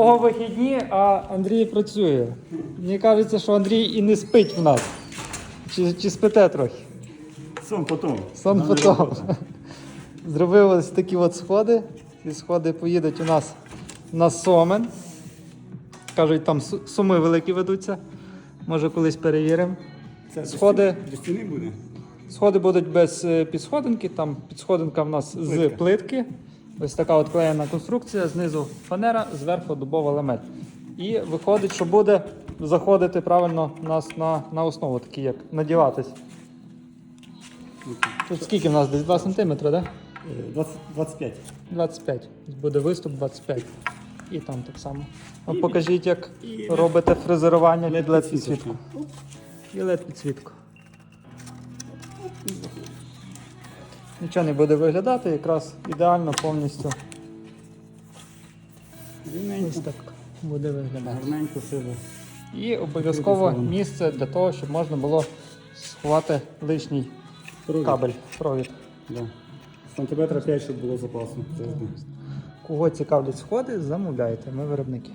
Кого вихідні, а Андрій працює. Мені кажеться, що Андрій і не спить в нас. Чи, чи спите трохи? Сон потом. Сон Нам потом. Зробив ось такі от сходи. Ці сходи поїдуть у нас на Сомен. Кажуть, там суми великі ведуться. Може, колись перевіримо. Це Сходи. До стіни буде? Сходи будуть без е, підсходинки. Там підсходинка в нас з плитки. Ось така от клеєна конструкція, знизу фанера, зверху дубовий елемент. І виходить, що буде заходити правильно у нас на, на основу, такі як надіватись. Тут скільки в нас десь 2 см, так? Да? Е, 20, 25. 25. Буде виступ 25. І там так само. А покажіть, як робите фрезерування під LED підсвітку. І LED підсвітку. Нічого не буде виглядати, якраз ідеально повністю. Ось так буде виглядати. Гарненько. І обов'язково місце для того, щоб можна було сховати лишній Провід. кабель, провід. Да. Сантиметра 5, щоб було запасу. Кого цікавлять сходи, замовляйте, ми виробники.